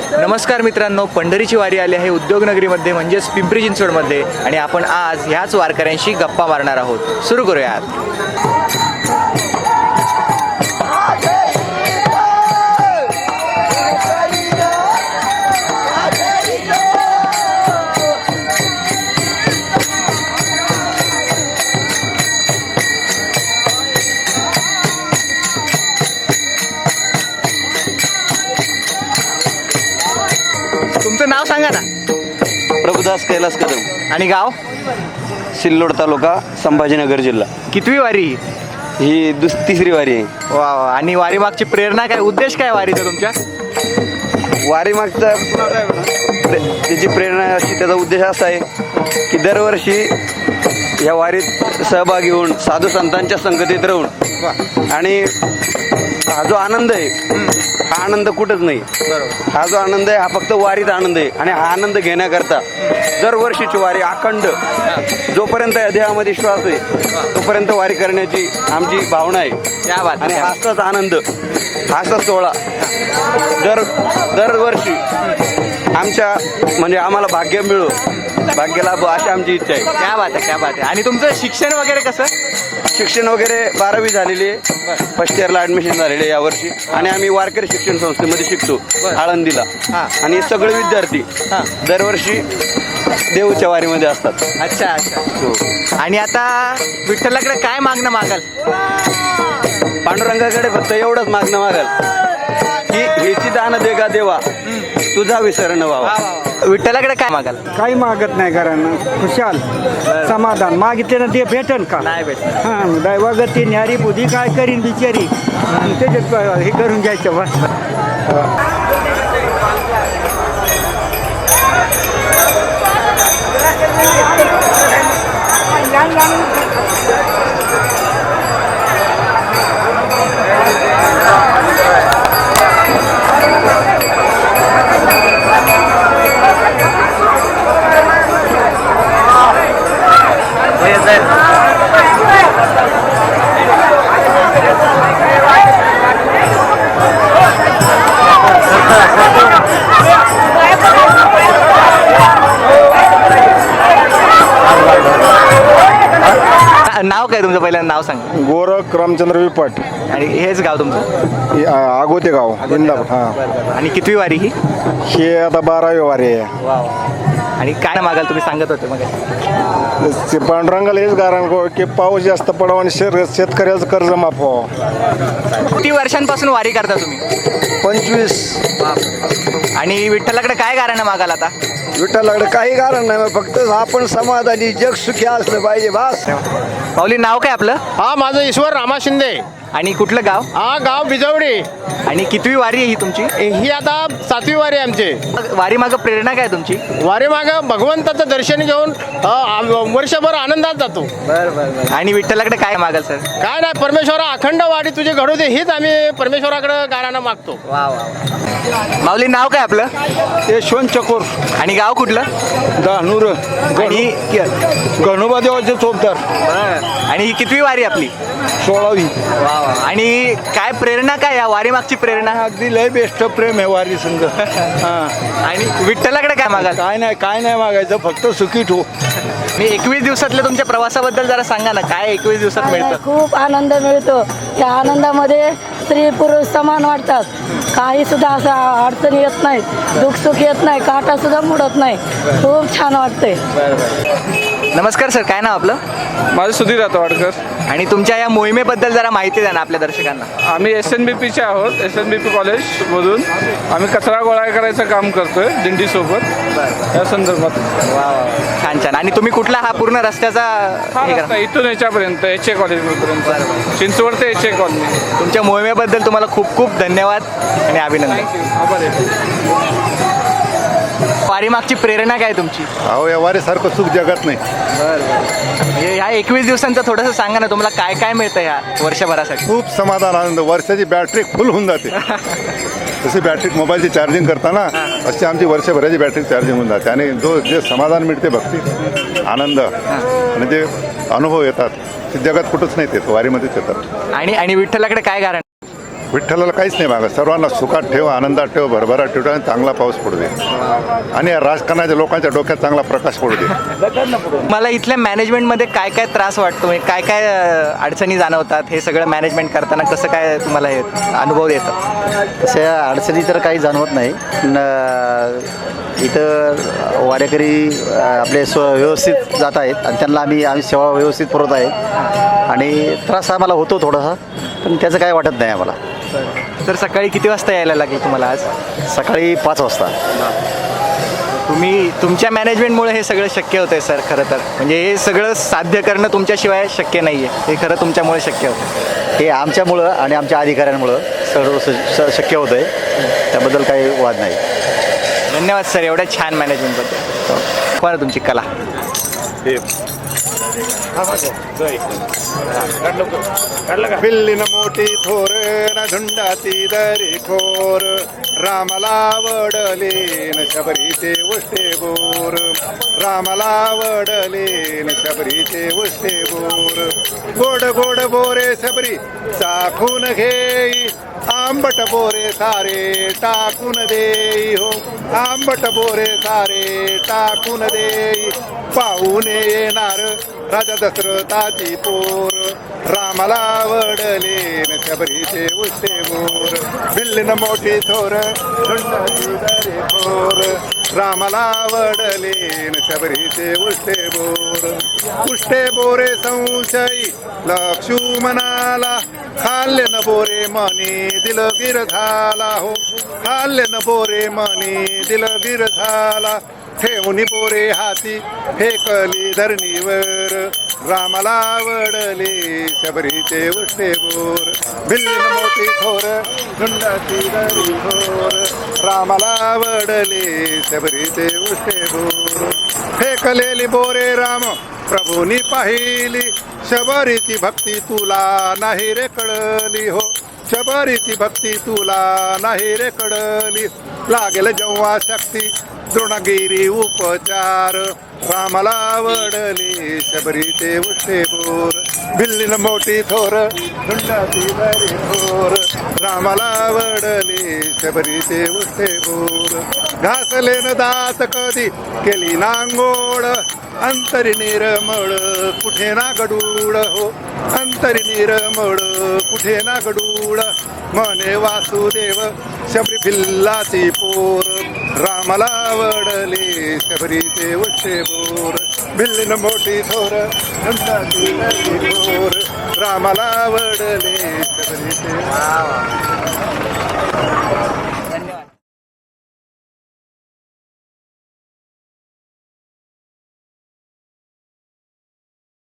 नमस्कार मित्रांनो पंढरीची वारी आली आहे उद्योगनगरीमध्ये म्हणजेच पिंपरी चिंचवडमध्ये. आणि आपण आज ह्याच वारकऱ्यांशी गप्पा मारणार आहोत. सुरू करूयात. तुमचं नाव सांगा ना. प्रभुदास कैलास कदम. आणि गाव? सिल्लोड तालुका संभाजीनगर जिल्हा. कितवी वारी? ही? दुस तिसरी वारी आहे. वा वा. आणि वारी मागची प्रेरणा काय? उद्देश काय वारीचा तुमच्या? वारी मागचा त्याची प्रेरणा अशी त्याचा उद्देश असा आहे की दरवर्षी या वारीत सहभागी होऊन साधू संतांच्या संगतीत राहून आणि हा जो आनंद आहे हा आनंद कुठंच नाही. हा जो आनंद आहे हा फक्त वारीत आनंद आहे. आणि हा आनंद घेण्याकरता दरवर्षीची वारी अखंड. जोपर्यंत या देहामध्ये श्वास आहे तोपर्यंत वारी करण्याची आमची भावना आहे. क्या बात आणि. हाच आनंद हाच सोहळा दर दरवर्षी आमच्या म्हणजे आम्हाला भाग्य मिळो. भाग्य लाभो अशी आमची इच्छा आहे. क्या बात आहे क्या बात आहे आणि तुमचं शिक्षण वगैरे कसं? शिक्षण वगैरे बारावी झालेली आहे. फर्स्ट इयरला ऍडमिशन झालेले आहे यावर्षी. आणि आम्ही वारकरी शिक्षण संस्थेमध्ये शिकतो. आळंदीला. हां. आणि सगळे विद्यार्थी हां. दरवर्षी देऊच्या वारीमध्ये असतात. अच्छा अच्छा. हो. आणि आता विठ्ठलाकडे काय मागणं मागाल? पांडुरंगाकडे फक्त एवढंच मागणं मागाल. की हेची दान दे का देवा. तुझा विसरण व्हावा विठ्ठलाकडे काय मागाल? काही मागत नाही घरानं. खुशाल. समाधान. मागितले ना ते भेटन का? नाही भेट हा दैवागती न्यारी बुद्धी काय करीन बिचारी? आणि त्याच्यात हे करून घ्यायचं बस. रामचंद्र विपाट. आणि हेच गाव तुमचं? हे, आ, आगोते गाव इंदापूर. हा. आणि कितवी वारी ही? हे आता बारावी वारी आहे. आणि काय मागाल तुम्ही? सांगत होते मग. ते पांडुरंगाला हेच कारण को- की पाऊस जास्त पडावा आणि शेर शेतकऱ्याचं कर्ज माफ व्हावं. किती वर्षांपासून वारी करता तुम्ही? पंचवीस. आणि विठ्ठलाकडे काय कारण मागाल आता? विठ्ठलाकडे काही कारण नाही फक्त आपण समाधानी जग सुखी असलं पाहिजे बास. माऊली नाव काय आपलं? हा माझं ईश्वर रामा शिंदे. आणि कुठलं गाव? हा गाव बिजवडी. आणि कितवी वारी आहे ही तुमची? ही आता सातवी वारी आहे आमची. वारी माग प्रेरणा काय तुमची? वारी माग भगवंताचं दर्शन घेऊन अ, आम- वर्षभर आनंदात जातो. आणि विठ्ठलाकडे काय मागाल सर? काय नाही परमेश्वरा अखंड वाडी तुझी घडू दे हीच आम्ही परमेश्वराकडे गारानं मागतो. वा वा माऊली नाव काय आपलं? यशवंत चकोर. आणि गाव कुठलं? दानूर. आणि गणोबा देवाचे चोपदार. आणि ही कितवी वारी आपली? सोळावी. वा वा आणि काय प्रेरणा काय या वारी मागची प्रेरणा? अगदी लय बेस्ट प्रेम आहे वारी संघ. हा. आणि विठ्ठलाकडे काय मागाल? काय नाही काय नाही मागायचं फक्त सुखी ठो मी एकवीस दिवसातल्या तुमच्या प्रवासाबद्दल जरा सांगा ना काय एकवीस दिवसात मिळतं? खूप आनंद मिळतो. त्या आनंदामध्ये स्त्री पुरुष समान वाटतात. काही सुद्धा असं अडचणी येत नाही दुःख सुख येत नाही काटा सुद्धा मुडत नाही. खूप छान वाटतंय. नमस्कार सर काय नाव आपलं? माझं सुधीर रातवाडकर आणि तुमच्या या मोहिमेबद्दल जरा माहिती द्या ना आपल्या दर्शकांना. आम्ही एस एन बी पीचे आहोत एस एन बी पी कॉलेजमधून आम्ही कचरा गोळा करायचं काम करतोय दिंडीसोबत. या संदर्भात. वा वा. छान छान. आणि तुम्ही कुठला हा पूर्ण रस्त्याचा हा हे रस्ता करा इथून याच्यापर्यंत एच ए कॉलेजपर्यंत चिंचवड ते एच ए कॉलनी तुमच्या मोहिमेबद्दल तुम्हाला खूप खूप धन्यवाद आणि अभिनंदन. थँक्यू आभार आहे. वारीमागची प्रेरणा काय तुमची? अहो या वारीसारखं सुख जगात नाही. म्हणजे ह्या एकवीस दिवसांचं थोडंसं सांगा ना तुम्हाला काय काय मिळतं ह्या वर्षभरासाठी? खूप समाधान आनंद. वर्षाची बॅटरी फुल होऊन जाते. जशी बॅटरी मोबाईलची चार्जिंग करताना अशी आमची वर्षभराची बॅटरी चार्जिंग होऊन जाते. आणि जो जे समाधान मिळते भक्ती आनंद आणि जे अनुभव येतात ते जगात कुठंच नाही येत वारीमध्येच येतात. आणि आणि विठ्ठलाकडे काय कारण विठ्ठलाला काहीच नाही मागत. सर्वांना सुखात ठेव आनंदात ठेव भरभराट ठेव आणि चांगला पाऊस पडू दे. आणि या राजकारणाच्या लोकांच्या डोक्यात चांगला प्रकाश पडू दे. मला इथल्या मॅनेजमेंटमध्ये काय काय त्रास वाटतो? म्हणजे काय काय अडचणी जाणवतात? हे सगळं मॅनेजमेंट करताना कसं काय तुम्हाला हे अनुभव येतं तशा अडचणी तर काही जाणवत नाही. इथं वारेकरी अ, आपले स्व व्यवस्थित जात आहेत आणि त्यांना आम्ही आम्ही सेवा व्यवस्थित पुरवत आहेत आणि त्रास आम्हाला होतो थोडासा. पण त्याचं काय वाटत नाही आम्हाला. तर सकाळी किती वाजता यायला लागेल तुम्हाला आज? सकाळी पाच वाजता. तुम्ही तुमच्या मॅनेजमेंटमुळे हे सगळं शक्य होतं आहे सर खरं तर. म्हणजे हे सगळं साध्य करणं तुमच्याशिवाय शक्य नाही आहे हे खरं तुमच्यामुळे शक्य होतं हे आमच्यामुळं आणि आमच्या अधिकाऱ्यांमुळं सर्व स- स- शक्य होतं आहे त्याबद्दल काही वाद नाही. धन्यवाद सर. एवढ्या छान मॅनेजमेंटबद्दल कोण आहे तुमची कला. बिल्लीन मोठी थोर न झुंडाती दरी खोर रामाला वडले न शबरीचे उष्टे बोर. रामाला वडले न शबरीचे उष्टे बोर. गोड गोड बोरे शबरी चाखून घेई आंबट बोरे सारे टाकून देई हो. आंबट बोरे सारे टाकून देई. पाहून येणार राजा दशरथाची पोर. रामाला वडले न शबरीचे उष्टे बोर. बिल्लीन मोठी थोर झुंडाची थोर. रामाला वडले न शबरीचे उष्टे उष्टे बोरे संशयी लक्ष्मणाला खाल्ले न बोरे मनी दिल गिर झाला हो खाल्ले न बोरे मनी दिल गिर झाला ठेवणी बोरे हाती फेकली धरणीवर रामाला वडले शबरीचे उष्टे बोर भिल्ली मोठी थोर झुंडाची दरी थोर रामाला वडले शबरीचे उष्टे बोर फेकलेली बोरे राम प्रभूनी पाहिली शबरीची भक्ती तुला नाही रे कळली हो. शबरीची भक्ती तुला नाही रे कळली. लागेल जेव्हा शक्ती द्रोणगिरी उपचार. रामाला आवडली शबरीचे उष्टे बोर. भिल्लीन मोठी थोर झुंडाची बरी थोर. रामाला आवडली शबरीचे उष्टे बोर. घासले न दात कधी केली नांगोळ. अंतरी निर्मळ कुठे ना गडूळ हो. अंतरी निर्मळ कुठे ना गडूळ. मने वासुदेव शबरी भिल्लाची पोर. रामाला वडले शबरीचे उष्टे बोर. भिल्लीन मोठी थोर थोर. रामाला वडले शबरीचे